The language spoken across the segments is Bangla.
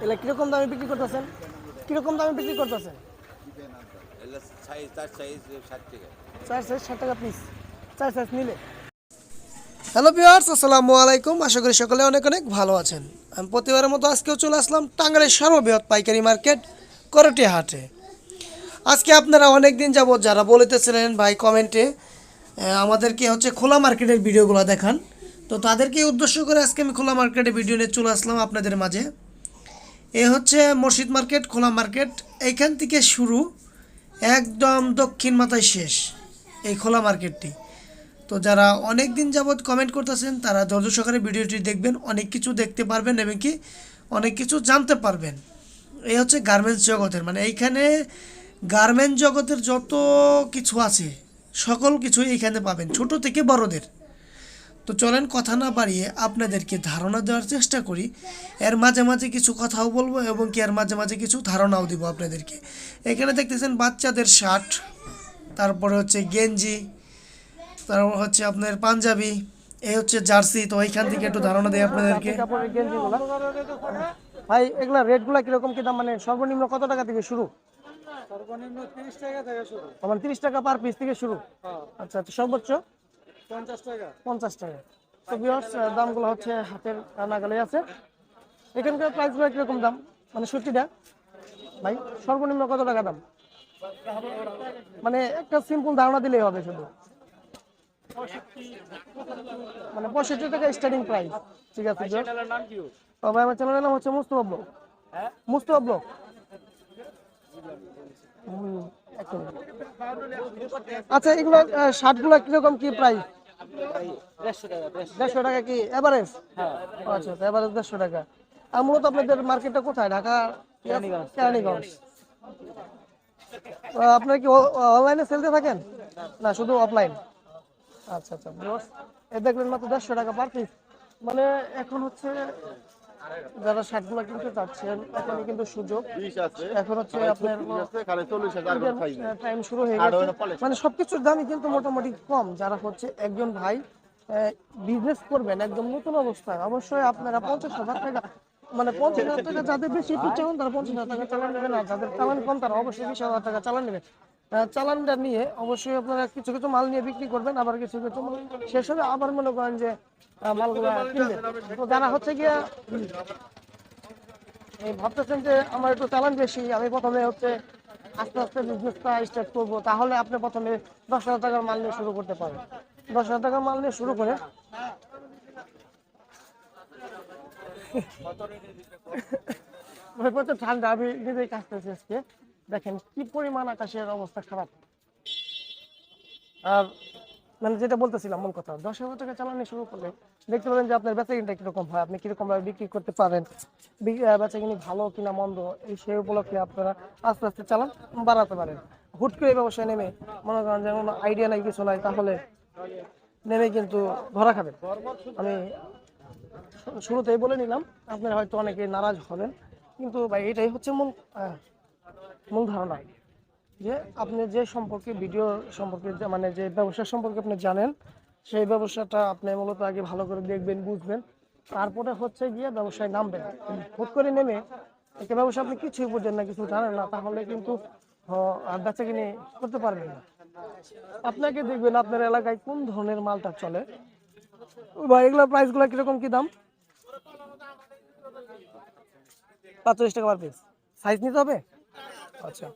এগুলো কীরকম দামে বিক্রি করতেছেন? কীরকম দামে বিক্রি করতেছেন? সাইজ তার সাইজ চার সাইজ ষাট টাকা পিস চার সাইজ নিলে। হ্যালো ভিউয়ার্স আসসালামু আলাইকুম। আশা করি সকলে অনেক অনেক ভালো আছেন। আমি প্রতিবারের মতো আজকেও চলে আসলাম টাঙ্গাইলের সর্ববৃহৎ পাইকারি মার্কেট করটি হাটে আজকে আপনারা অনেক দিন যাবত যারা বলিতেছিলেন ভাই কমেন্টে আমাদেরকে হচ্ছে খোলা মার্কেটের ভিডিওগুলো দেখান। তো তাদেরকে উদ্দেশ্য করে আজকে আমি খোলা মার্কেটে ভিডিও নিয়ে চলে আসলাম আপনাদের মাঝে। এ হচ্ছে মসজিদ মার্কেট, খোলা মার্কেট। এইখান থেকে শুরু, একদম দক্ষিণ মাথায় শেষ এই খোলা মার্কেটটি। তো যারা অনেক দিন যাবৎ কমেন্ট করতেছেন, তারা ধৈর্য সহকারে ভিডিওটি দেখবেন, অনেক কিছু দেখতে পারবেন এবং কি অনেক কিছু জানতে পারবেন। এই হচ্ছে গার্মেন্টস জগতের মানে এইখানে গার্মেন্টস জগতের যত কিছু আছে, সকল কিছু এইখানে পাবেন, ছোট থেকে বড়দের। তো চলেন কথা না বাড়িয়ে আপনাদেরকে ধারণা দেওয়ার চেষ্টা করি। এর মাঝে মাঝে কিছু কথাও বলব এবং কি এর মাঝে মাঝে কিছু ধারণাও দিব আপনাদেরকে। এখানে দেখতেছেন বাচ্চাদের শার্ট তারপরে হচ্ছে গেঞ্জি তারপর হচ্ছে আপনার পাঞ্জাবি এই হচ্ছে জার্সি। তো এইখান থেকে একটু ধারণা দেয় আপনাদেরকে। ভাই এগুলা রেটগুলো কীরকম কি দাম? মানে সর্বনিম্ন কত টাকা থেকে শুরু? সর্বনিম্ন তিরিশ টাকা থেকে শুরু। মানে তিরিশ টাকা পার পিস থেকে শুরু। হ্যাঁ। আচ্ছা আচ্ছা সর্বোচ্চ? পঞ্চাশ টাকা। পঞ্চাশ টাকা। তো বিয়ার্স দামগুলো হচ্ছে হাতের নাগালে আছে। এখানকার প্রাইসগুলো কীরকম দাম? মানে সত্যিটা ভাই সর্বনিম্ন কত টাকা দাম? মানে একটা সিম্পল ধারণা দিলেই হবে শুধু। মানে পঁয়ষট্টি টাকা স্টার্টিং প্রাইস ঠিক আছে viewers। চ্যানেলের নাম কি? তো ভাই আমার চ্যানেলের নাম হচ্ছে মুস্তফা ব্লগ। হ্যাঁ? মুস্তফা ব্লগ। আচ্ছা এগুলো শার্টগুলো কীরকম কি প্রাইস দেড়শো টাকা কি এভারেজ হ্যাঁ আচ্ছা আচ্ছা এভারেজ দেড়শো টাকা। আর মূলত আপনাদের মার্কেটটা কোথায়? ঢাকা? কেরানীগঞ্জ। আপনারা কি অনলাইনে সেলতে থাকেন? না শুধু অফলাইন আচ্ছা আচ্ছা এ দেখলেন দেখবেন মাত্র দেড়শো টাকা পার পিস মানে এখন হচ্ছে যারা শার্টগুলো কিনতে চাচ্ছেন এখানে কিন্তু সুযোগ। এখন হচ্ছে আপনার টাইম শুরু হয়ে গেছে। মানে সবকিছুর দামই কিন্তু মোটামুটি কম যারা হচ্ছে একজন ভাই বিজনেস করবেন একদম নতুন অবস্থায়। অবশ্যই আপনারা পঞ্চাশ হাজার টাকা মানে পঞ্চাশ হাজার টাকা যাদের বেশি একটু চালান তারা পঞ্চাশ হাজার টাকা চালান নেবেন আর যাদের চালান কম তারা অবশ্যই বিশ হাজার টাকা চালান নেবেন। চালানটা নিয়ে অবশ্যই আপনারা কিছু কিছু মাল নিয়ে বিক্রি করবেন, আবার কিছু কিছু মাল শেষ হবে আবার মনে করেন যে মালগুলো কিনবেন। তো যারা হচ্ছে গিয়া ভাবতেছেন যে আমার একটু চালান বেশি, আমি প্রথমে হচ্ছে আস্তে আস্তে বিজনেসটা স্টার্ট করব, তাহলে আপনি প্রথমে দশ হাজার টাকার মাল নিয়ে শুরু করতে পারেন। দশ হাজার টাকার মাল নিয়ে শুরু করে প্রচুর ঠান্ডা, আমি নিজেই কাজতেছি আজকে। দেখেন কি পরিমাণ আকাশের অবস্থা খারাপ। আর মানে যেটা বলতেছিলাম মূল কথা দশ হাজার টাকা চালানো শুরু করলে দেখতে পাবেন যে আপনার বেচাকিনটা কীরকম হয় আপনি কীরকম ভাবে বিক্রি করতে পারেন বি- আহ, বেচাকিনি ভালো কিনা মন্দ এই সেই উপলক্ষে আপনারা আস্তে আস্তে চালান বাড়াতে পারেন। হুট করে ব্যবসায় নেমে মনে করেন যে কোনো আইডিয়া নাই কিছু নাই তাহলে নেমে কিন্তু ধরা খাবেন। আমি শুরুতেই বলে নিলাম আপনারা হয়তো অনেকে নারাজ হবেন কিন্তু ভাই এটাই হচ্ছে মূল মূল ধারণা যে আপনি যে সম্পর্কে ভিডিও সম্পর্কে মানে যে ব্যবসা সম্পর্কে আপনি জানেন, সেই ব্যবসাটা আপনি মূলত আগে ভালো করে দেখবেন, বুঝবেন। তারপরে হচ্ছে গিয়ে ব্যবসায় নামবেন। হুট করে নেমে একটা ব্যবসা আপনি কিছুই বুঝেন না, কিছু জানেন না, তাহলে কিন্তু বেচা কিনে করতে পারবেন না। আপনাকে দেখবেন আপনার এলাকায় কোন ধরনের মালটা চলে। বা এগুলোর প্রাইসগুলো কীরকম, কি দাম? পাঁচচল্লিশ টাকা পার পিস সাইজ নিতে হবে? আচ্ছা।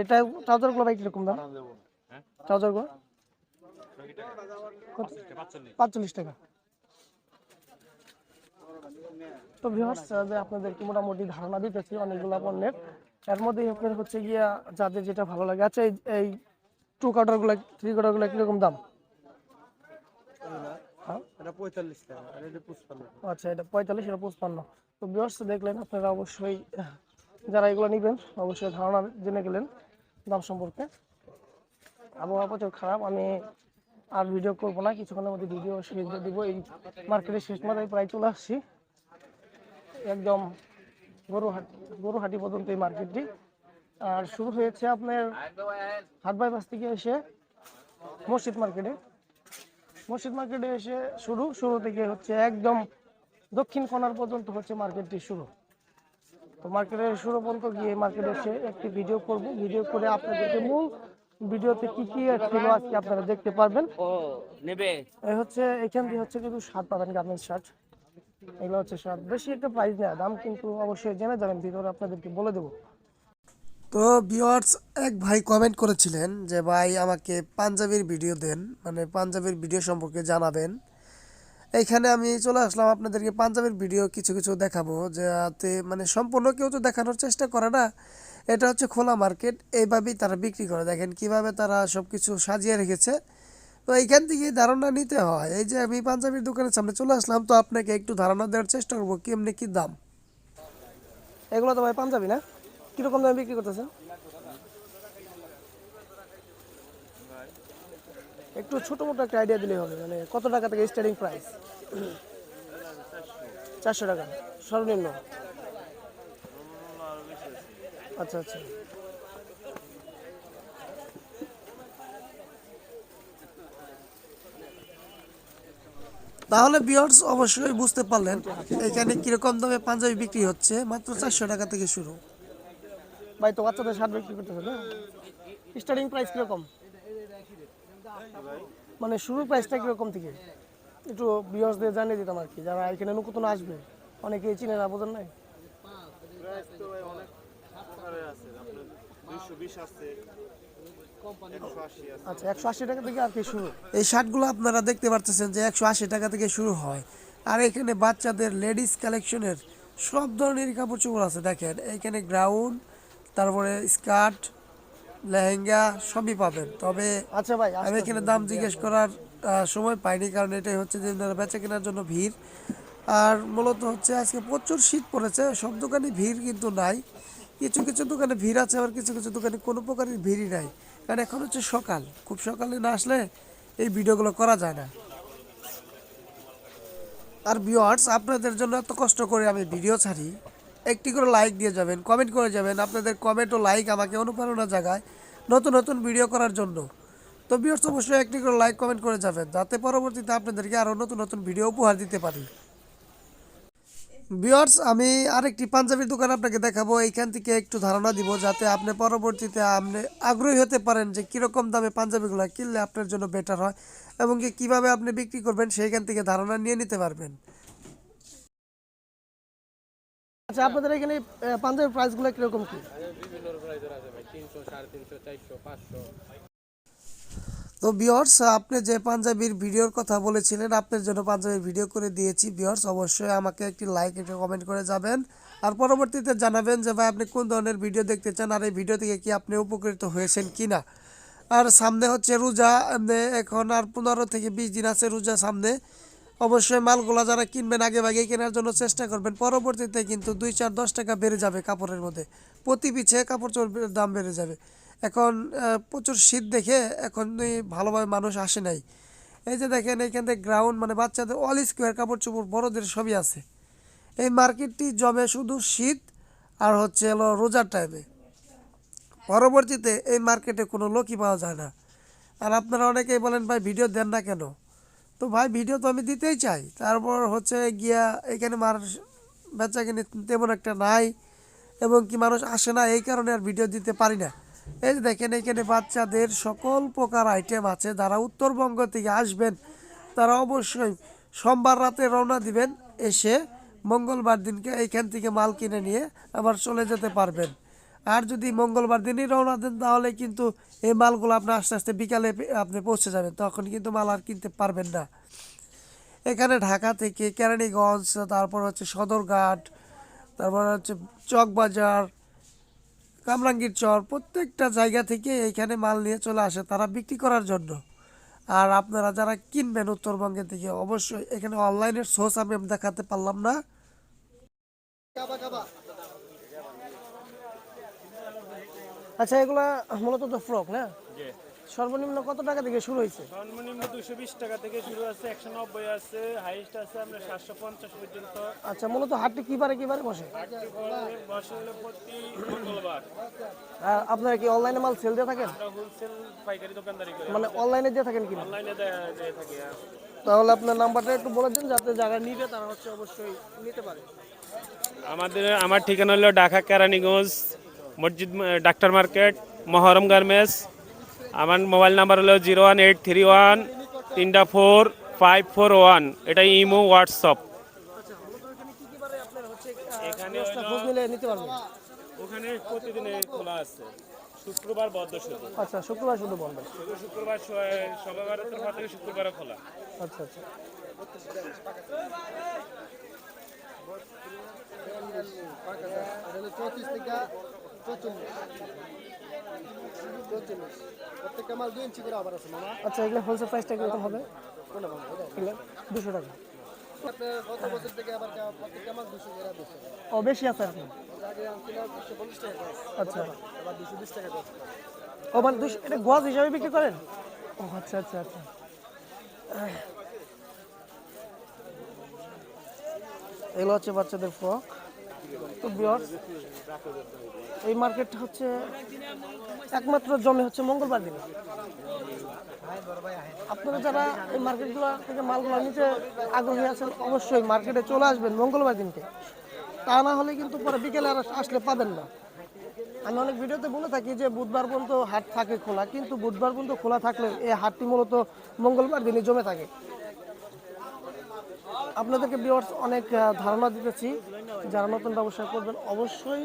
এটা ট্রাউজারগুলো ভাই কীরকম দাম? ট্রাউজারগুলো? পাঁচচল্লিশ টাকা। তো ভিউয়ার্স আপনাদেরকে মোটামুটি ধারণা দিতেছি অনেকগুলো পণ্যের। এর মধ্যেই আপনার হচ্ছে গিয়া যাদের যেটা ভালো লাগে। আচ্ছা এই- এই টু কাটারগুলো থ্রি কাটারগুলো কীরকম দাম? হ্যাঁ? আচ্ছা এটা পঁয়তাল্লিশ এটা পঁচপান্ন। তো বিয়ার্স দেখলেন আপনারা অবশ্যই যারা এগুলো নেবেন, অবশ্যই ধারণা জেনে গেলেন দাম সম্পর্কে। আবহাওয়া প্রচুর খারাপ, আমি আর ভিডিও করব না, কিছুক্ষণের মধ্যে ভিডিও শেষ দিব। এই মার্কেটের শেষ মাথায় প্রায় চলে আসছি। একদম গরুহাটি গরুহাটি পর্যন্ত এই মার্কেটটি। আর শুরু হয়েছে আপনার হাট বাইপাস থেকে এসে মসজিদ মার্কেটে। মসজিদ মার্কেটে এসে শুরু শুরু থেকে হচ্ছে একদম দক্ষিণ কোণার পর্যন্ত হচ্ছে মার্কেটটি শুরু। তো মার্কেটের শুরু পর্যন্ত গিয়ে মার্কেটে এসে একটি ভিডিও করব। ভিডিও করে আপনাদেরকে মূল ভিডিওতে কি কি ছিল আজকে আপনারা দেখতে পারবেন। ও নেবে। এই হচ্ছে এখান দিয়ে হচ্ছে কিন্তু শার্ট পাবেন গার্মেন্টস শার্ট এগুলো হচ্ছে শার্ট বেশি একটা প্রাইস নেয় দাম কিন্তু অবশ্যই জেনে যাবেন ভিডিওতে আপনাদেরকে বলে দেবো। তো ভিউয়ার্স এক ভাই কমেন্ট করেছিলেন যে ভাই আমাকে পাঞ্জাবির ভিডিও দেন মানে পাঞ্জাবির ভিডিও সম্পর্কে জানাবেন। এইখানে আমি চলে আসলাম আপনাদেরকে পাঞ্জাবির ভিডিও কিছু কিছু দেখাবো, যাতে মানে সম্পূর্ণ কেউ তো দেখানোর চেষ্টা করে না। এটা হচ্ছে খোলা মার্কেট, এইভাবেই তারা বিক্রি করে। দেখেন কীভাবে তারা সব কিছু সাজিয়ে রেখেছে। তো এইখান থেকে ধারণা নিতে হয়। এই যে আমি পাঞ্জাবির দোকানের সামনে চলে আসলাম, তো আপনাকে একটু ধারণা দেওয়ার চেষ্টা করব কেমনি কি দাম। এগুলো তো ভাই পাঞ্জাবি না? কীরকম দামে বিক্রি করতেছেন? একটু ছোট মোটো একটা আইডিয়া দিলেই হবে মানে কত টাকা থেকে স্টার্টিং প্রাইস চারশো টাকা সর্বনিম্ন? আচ্ছা আচ্ছা। তাহলে বিয়ার্স অবশ্যই বুঝতে পারলেন এখানে কীরকম দামে পাঞ্জাবি বিক্রি হচ্ছে মাত্র চারশো টাকা থেকে শুরু। ভাই তো বাচ্চাদের শার্ট বিক্রি করতেছে না? স্টার্টিং প্রাইস কীরকম? মানে শুরুর প্রাইসটা কীরকম থেকে? একটু বিয়ার্সদের জানিয়ে দিতাম আর কি যারা এখানে নতুন আসবে অনেকেই চিনে না বোঝেন নাই? আচ্ছা একশো আশি টাকা থেকে আর কি শুরু? এই শার্টগুলো আপনারা দেখতে পারতেছেন যে একশো আশি টাকা থেকে শুরু হয়। আর এখানে বাচ্চাদের লেডিস কালেকশনের সব ধরনের কাপড় চোপড় আছে দেখেন। এখানে গ্রাউন্ড তারপরে স্কার্ট লেহেঙ্গা সবই পাবেন। তবে আচ্ছা ভাই আমি এখানে দাম জিজ্ঞেস করার সময় পাইনি কারণ এটাই হচ্ছে যে বেচা কেনার জন্য ভিড়। আর মূলত হচ্ছে আজকে প্রচুর শীত পড়েছে সব দোকানে ভিড় কিন্তু নাই। কিছু কিছু দোকানে ভিড় আছে আবার কিছু কিছু দোকানে কোনো প্রকারের ভিড়ই নাই। কারণ এখন হচ্ছে সকাল খুব সকালে না আসলে এই ভিডিওগুলো করা যায় না। আর ভিউয়ার্স আপনাদের জন্য এত কষ্ট করে আমি ভিডিও ছাড়ি। একটি করে লাইক দিয়ে যাবেন কমেন্ট করে যাবেন। আপনাদের কমেন্ট ও লাইক আমাকে অনুপ্রেরণা জাগায় নতুন নতুন ভিডিও করার জন্য। তো ভিউয়ার্স অবশ্যই একটি করে লাইক কমেন্ট করে যাবেন, যাতে পরবর্তীতে আপনাদেরকে আরও নতুন নতুন ভিডিও উপহার দিতে পারি। ভিউয়ার্স আমি আরেকটি পাঞ্জাবির দোকান আপনাকে দেখাবো। এইখান থেকে একটু ধারণা দিব, যাতে আপনি পরবর্তীতে আপনি আগ্রহী হতে পারেন যে কীরকম দামে পাঞ্জাবিগুলো কিনলে আপনার জন্য বেটার হয় এবং কীভাবে আপনি বিক্রি করবেন, সেইখান থেকে ধারণা নিয়ে নিতে পারবেন। আচ্ছা আপনাদের এখানে পাঞ্জাবির প্রাইসগুলো কীরকম কি? তো বিয়র্স আপনি যে পাঞ্জাবির ভিডিওর কথা বলেছিলেন, আপনার জন্য পাঞ্জাবির ভিডিও করে দিয়েছি। বিয়র্স অবশ্যই আমাকে একটি লাইক একটি কমেন্ট করে যাবেন। আর পরবর্তীতে জানাবেন যে, ভাই, আপনি কোন ধরনের ভিডিও দেখতে চান? আর এই ভিডিও থেকে কি আপনি উপকৃত হয়েছেন কি না আর সামনে হচ্ছে রোজা এখন আর পনেরো থেকে বিশ দিন আছে রোজা সামনে। অবশ্যই মালগুলা যারা কিনবেন আগে ভাগে কেনার জন্য চেষ্টা করবেন। পরবর্তীতে কিন্তু দুই চার দশ টাকা বেড়ে যাবে কাপড়ের মধ্যে। প্রতি পিছে কাপড় চোপড়ের দাম বেড়ে যাবে। এখন প্রচুর শীত দেখে এখন ভালোভাবে মানুষ আসে নাই। এই যে দেখেন এখান থেকে গ্রাউন্ড মানে বাচ্চাদের অল স্কোয়ার কাপড় চোপড় বড়দের সবই আছে। এই মার্কেটটি জমে শুধু শীত আর হচ্ছে হলো রোজার টাইমে পরবর্তীতে এই মার্কেটে কোনো লোকই পাওয়া যায় না। আর আপনারা অনেকেই বলেন, ভাই ভিডিও দেন না কেন? তো ভাই, ভিডিও তো আমি দিতেই চাই। তারপর হচ্ছে গিয়া এখানে মানুষ, বেচা কিনে তেমন একটা নাই এবং কি মানুষ আসে না, এই কারণে আর ভিডিও দিতে পারি না। এই যে দেখেন, এখানে বাচ্চাদের সকল প্রকার আইটেম আছে। যারা উত্তরবঙ্গ থেকে আসবেন, তারা অবশ্যই সোমবার রাতে রওনা দিবেন। এসে মঙ্গলবার দিনকে এইখান থেকে মাল কিনে নিয়ে আবার চলে যেতে পারবেন। আর যদি মঙ্গলবার দিনই রওনা দেন, তাহলে কিন্তু এই মালগুলো আপনি আস্তে আস্তে বিকালে আপনি পৌঁছে যাবেন। তখন কিন্তু মাল আর কিনতে পারবেন না। এখানে ঢাকা থেকে কেরানীগঞ্জ, তারপর হচ্ছে সদরঘাট, তারপর হচ্ছে চকবাজার, কামরাঙ্গীর চর, প্রত্যেকটা জায়গা থেকে এইখানে মাল নিয়ে চলে আসে তারা বিক্রি করার জন্য। আর আপনারা যারা কিনবেন উত্তরবঙ্গে থেকে, অবশ্যই এখানে অনলাইনের সোর্স আমি দেখাতে পারলাম না। আচ্ছা এগুলা মূলত তো ফ্রক না? সর্বনিম্ন কত টাকা থেকে শুরু হয়েছে? সর্বনিম্ন দুশো বিশ টাকা থেকে শুরু আছে একশো নব্বই আছে হাইস্ট আছে আমরা সাতশো পঞ্চাশ পর্যন্ত। আচ্ছা মূলত হাটটি কিবারে কিবারে বসে? আটটি করে বসে হলো প্রতি মঙ্গলবার। আর আপনারা কি অনলাইনে মাল সেল দিয়ে থাকেন? আমরা হোলসেল পাইকারি দোকানদারি করি। মানে অনলাইনে দিয়ে থাকেন কিনা? অনলাইনে দিয়ে থাকি তাহলে আপনার নাম্বারটা একটু বলে দিন যাতে যারা নিবে তারা হচ্ছে অবশ্যই নিতে পারে। আমাদের আমার ঠিকানা হলো ঢাকা কেরানীগঞ্জ মসজিদ ডাক্তার মার্কেট মহরম গার্মেন্টস। আমার মোবাইল নাম্বার হলো zero one eight three one তিনটা ফোর ফাইভ ফোর ওয়ান। এটা ইমো হোয়াটসঅ্যাপ। আচ্ছা এখানে ওখানে প্রতিদিন খোলা আছে। শুক্রবার বদ্ধ শুধু আচ্ছা শুক্রবার শুধু বলবেন শুধু শুক্রবার থেকে শুক্রবারও খোলা। আচ্ছা আচ্ছা। চৌত্রিশ থেকে আচ্ছা এগুলো হোলসেল প্রাইসটা হবে। দুশো টাকা। ও, বেশি আছে টাকা আচ্ছা। ও মানে দুশো, এটা গজ হিসাবে বিক্রি করেন? ও আচ্ছা আচ্ছা আচ্ছা। এগুলো হচ্ছে বাচ্চাদের ফ্রক এই মার্কেটটা হচ্ছে একমাত্র জমে হচ্ছে মঙ্গলবার দিন। আপনারা যারা এই মার্কেটগুলো থেকে মালগুলো নিতে আগ্রহী আছেন, অবশ্যই মার্কেটে চলে আসবেন মঙ্গলবার দিনকে। তা না হলে কিন্তু পরে বিকেলে আর আসলে পাবেন না। আমি অনেক ভিডিওতে বলে থাকি যে বুধবার পর্যন্ত হাট থাকে খোলা, কিন্তু বুধবার পর্যন্ত খোলা থাকলে এই হাটটি মূলত মঙ্গলবার দিনে জমে থাকে। আপনাদেরকে ভিউয়ার্স অনেক ধারণা দিতেছি। যারা নতুন ব্যবসা করবেন, অবশ্যই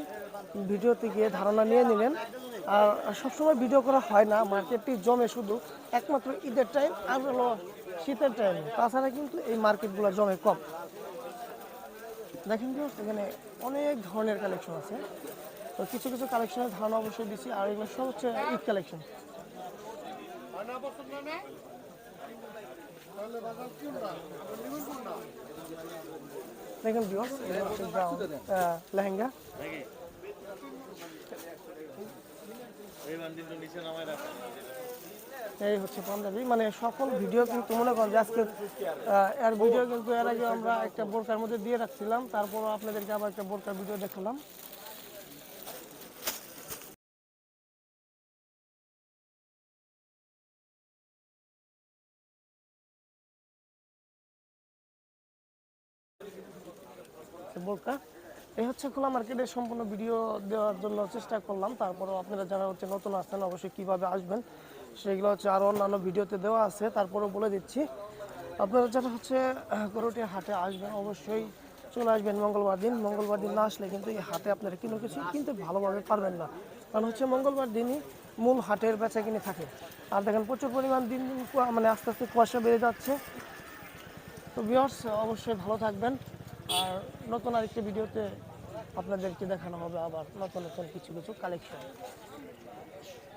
ভিডিওতে গিয়ে ধারণা নিয়ে নেবেন। আর সবসময় ভিডিও করা হয় না মার্কেটটি জমে শুধু, একমাত্র ঈদের টাইম আর হলো শীতের টাইম তাছাড়া কিন্তু এই মার্কেটগুলো জমে কম। দেখেন ভিউয়ার্স এখানে অনেক ধরনের কালেকশন আছে। তো কিছু কিছু কালেকশনের ধারণা অবশ্যই দিচ্ছি আর এগুলো সব হচ্ছে ঈদ কালেকশন দেখেন লেহেঙ্গা এই হচ্ছে পাঞ্জাবি মানে সকল ভিডিও কিন্তু মনে করেন যে আজকে এর ভিডিও কিন্তু এর আগে আমরা একটা বোরকার মধ্যে দিয়ে রাখছিলাম। তারপরও আপনাদেরকে আবার একটা বোরকার ভিডিও দেখালাম। বোরকা। এই হচ্ছে খোলা মার্কেটের সম্পূর্ণ ভিডিও দেওয়ার জন্য চেষ্টা করলাম। তারপরেও আপনারা যারা হচ্ছে নতুন আসছেন, অবশ্যই কীভাবে আসবেন সেগুলো হচ্ছে আরও অন্যান্য ভিডিওতে দেওয়া আছে। তারপরেও বলে দিচ্ছি, আপনারা যারা হচ্ছে গরুটি হাটে আসবেন, অবশ্যই চলে আসবেন মঙ্গলবার দিন। মঙ্গলবার দিন না আসলে কিন্তু এই হাটে আপনারা কোনো কিছু কিন্তু ভালোভাবে পারবেন না। কারণ হচ্ছে মঙ্গলবার দিনই মূল হাটের বেচা কিনে থাকে। আর দেখেন প্রচুর পরিমাণ দিন মানে আস্তে আস্তে কুয়াশা বেড়ে যাচ্ছে। তো ভিউয়ার্স অবশ্যই ভালো থাকবেন। আর নতুন আরেকটি ভিডিওতে আপনাদেরকে দেখানো হবে আবার নতুন নতুন কিছু কিছু কালেকশন